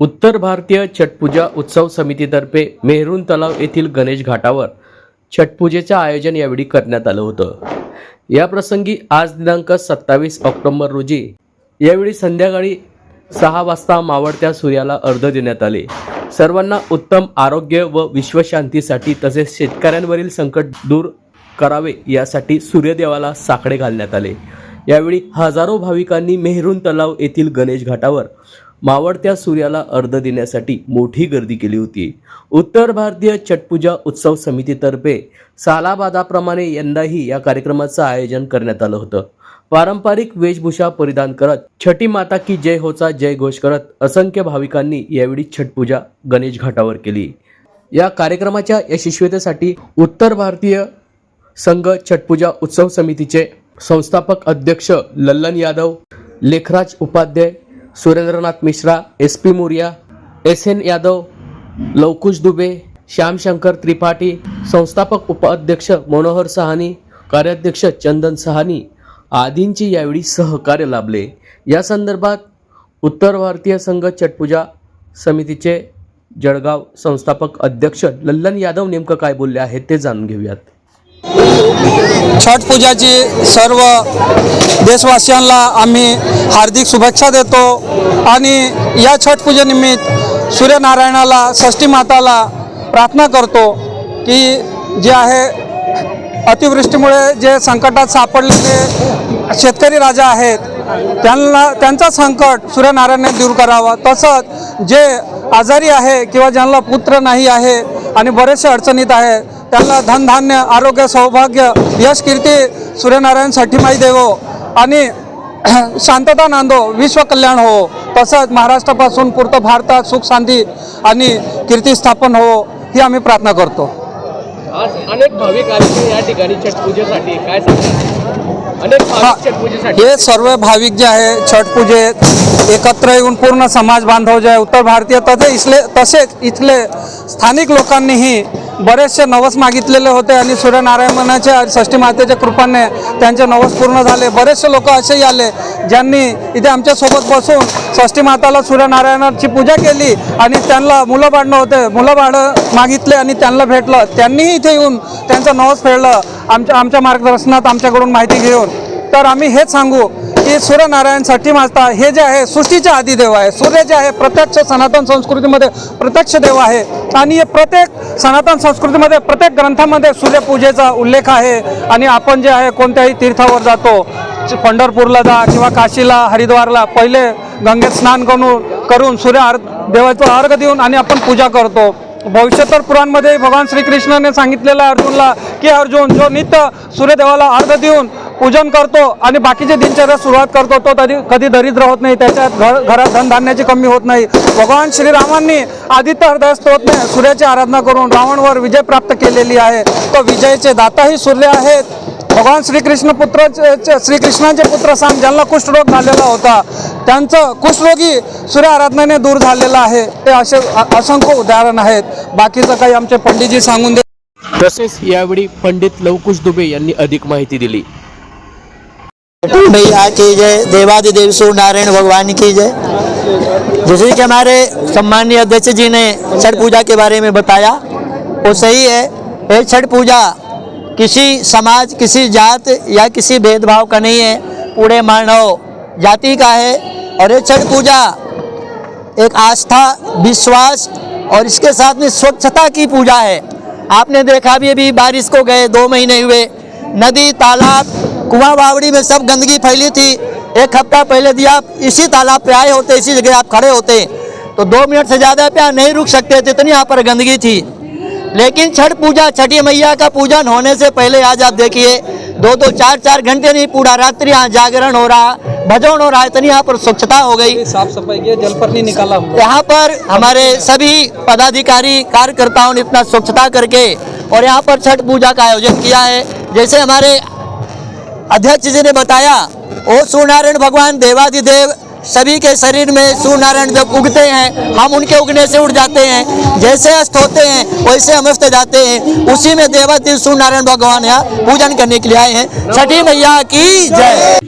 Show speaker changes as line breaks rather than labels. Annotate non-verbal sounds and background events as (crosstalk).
उत्तर भारतीय छटपूजा उत्सव समितीतर्फे मेहरून तलाव येथील गणेश घाटावर छटपूजेचं आयोजन यावेळी करण्यात आलं होतं. या प्रसंगी आज दिनांक सत्तावीस ऑक्टोबर रोजी यावेळी संध्याकाळी सहा वाजता मावळत्या सूर्याला अर्ध देण्यात आले. सर्वांना उत्तम आरोग्य व विश्वशांतीसाठी तसेच शेतकऱ्यांवरील संकट दूर करावे यासाठी सूर्यदेवाला साकडे घालण्यात आले. यावेळी हजारो भाविकांनी मेहरून तलाव येथील गणेश घाटावर मावळत्या सूर्याला अर्ध देण्यासाठी मोठी गर्दी केली होती. उत्तर भारतीय छटपूजा उत्सव समितीतर्फे सालाबादाप्रमाणे यंदाही या कार्यक्रमाचं आयोजन करण्यात आलं होतं. पारंपरिक वेशभूषा परिधान करत छठी माता की जय होचा जय घोष करत असंख्य भाविकांनी यावेळी छटपूजा गणेश घाटावर केली. या कार्यक्रमाच्या यशस्वीतेसाठी उत्तर भारतीय संघ छटपूजा उत्सव समितीचे संस्थापक अध्यक्ष Lallan Yadav Lekhraj Upadhyay Surendranath Mishra S P Moriya S N Yadav Luvkush Dubey Shyamshankar Tripathi संस्थापक उपाध्यक्ष मनोहर सहानी कार्याध्यक्ष चंदन सहानी आदींची यावेळी सहकार्य लाभले. या संदर्भात उत्तर भारतीय संघ छटपूजा समितीचे जळगाव संस्थापक अध्यक्ष लल्लन यादव नेमकं काय बोलले आहेत ते जाणून घेऊयात.
छठ पूजाची सर्व देशवासियांना आम्ही हार्दिक शुभेच्छा देतो. आणि या छठ पूजेनिमित्त सूर्यनारायणाला षष्टी माताला प्रार्थना करतो की जे आहे अतिवृष्टीमुळे जे संकटात सापडलेले शेतकरी राजा आहेत त्यांना त्यांचा संकट सूर्यनारायणाने दूर करावं. तसंच जे आजारी आहे किंवा ज्यांना पुत्र नाही आहे आणि बरेचसे अडचणीत आहे त्यांना धनधान्य आरोग्य सौभाग्य यश कीर्ती सूर्यनारायणसाठी माई देवो. आणि (clears throat) शांतता नांदो विश्व कल्याण हो. तसंच महाराष्ट्रापासून पूर्ण भारतात सुख शांती आणि कीर्ती स्थापन हो ही आम्ही प्रार्थना करतो.
आज अनेक भाविक आले या ठिकाणी काय अनेक
हे सर्व भाविक जे आहे छठ पूजेत एकत्र येऊन पूर्ण समाज बांधव जे आहे उत्तर भारतीय तसे इथले तसेच इथले स्थानिक लोकांनीही बरेचसे नवस मागितलेले होते आणि सूर्यनारायणाच्या षष्टी मातेच्या कृपाने त्यांचे नवस पूर्ण झाले. बरेचसे लोक असेही आले ज्यांनी इथे आमच्यासोबत बसून षष्टी माताला सूर्यनारायणाची पूजा केली आणि त्यांना मुलं बाळणं होते. मुलं बाळं मागितले आणि त्यांना भेटलं. त्यांनीही इथे येऊन त्यांचं नवस फेडलं. आमच्या आमच्या मार्गदर्शनात आमच्याकडून माहिती घेऊन. तर आम्ही हेच सांगू की सूर्यनारायणसाठी हे जे आहे सृष्टीचे आदिदेव आहे. सूर्य जे आहे प्रत्यक्ष सनातन संस्कृतीमध्ये प्रत्यक्ष देव आहे. आणि हे प्रत्येक सनातन संस्कृतीमध्ये प्रत्येक ग्रंथामध्ये सूर्यपूजेचा उल्लेख आहे. आणि आपण जे आहे कोणत्याही तीर्थावर जातो पंढरपूरला जा किंवा काशीला हरिद्वारला पहिले गंगेत स्नान करून करून सूर्य अर् देवाचं अर्घ देऊन आणि आपण पूजा करतो. भविष्यतर पुराणमध्ये भगवान श्रीकृष्णाने सांगितलेलं अर्जुनला की अर्जुन जो नित्य सूर्यदेवाला अर्घ देऊन पूजन करतो आणि बाकीचे दिनचर्या सुरुवात करतो तो कधी कधी दरिद्र होत नाही त्याच्यात घर घरात धनधान्याची कमी होत नाही. भगवान श्रीरामांनी आदित्य हृदय स्तोत्रने सूर्याची आराधना करून रावणवर विजय प्राप्त केलेली आहे. तो विजयाचे दाताही सूर्य आहेत. भगवान श्रीकृष्ण पुत्र श्रीकृष्णाचे पुत्र सांग ज्यांना कुष्ठरोग झालेला होता त्यांचं कुष्ठरोगी सूर्य आराधनेने दूर झालेलं आहे. ते असे असंख्य उदाहरण आहेत. बाकीचं काही आमचे पंडितजी सांगून दे
तसेच यावेळी पंडित लवकुश दुबे यांनी अधिक माहिती दिली.
भैया की जय। देवादिदेव सूर्य नारायण भगवान की जय। जैसे कि हमारे सम्मानीय अध्यक्ष जी ने छठ पूजा के बारे में बताया, वो सही है। ये छठ पूजा किसी समाज, किसी जात या किसी भेदभाव का नहीं है। पूरे मानव जाति का है। और ये छठ पूजा एक आस्था, विश्वास और इसके साथ में स्वच्छता की पूजा है। आपने देखा भी अभी बारिश को गए, दो महीने हुए। नदी, तालाब कुआँ बावड़ी में सब गंदगी फैली थी। एक हफ़्ता पहले दिया आप इसी तालाब पे आए होते इसी जगह आप खड़े होते। तो दो मिनट से ज़्यादा पे यहाँ नहीं रुक सकते थे इतनी यहाँ पर गंदगी थी। लेकिन छठ पूजा छठी मैया का पूजन होने से पहले आज आप देखिए दो दो चार चार घंटे नहीं पूरा रात्रि यहाँ जागरण हो रहा भजन हो रहा है इतनी यहाँ पर स्वच्छता हो गई।
साफ़ सफ़ाई किया जल पर नहीं निकाला
यहाँ पर हमारे सभी पदाधिकारी कार्यकर्ताओं ने इतना स्वच्छता करके और यहाँ पर छठ पूजा का आयोजन किया है। जैसे हमारे अध्यक्ष जी ने बताया, ओ सूर्यनारायण भगवान देवाधिदेव सभी के शरीर में सूर्यनारायण जब उगते हैं, हम उनके उगने से उठ जाते हैं, जैसे अस्त होते हैं, वैसे हम अस्त जाते हैं। उसी में देवादिदेव सूर्यनारायण भगवान यहाँ पूजन करने के लिए आए हैं। छठी मैया की जय।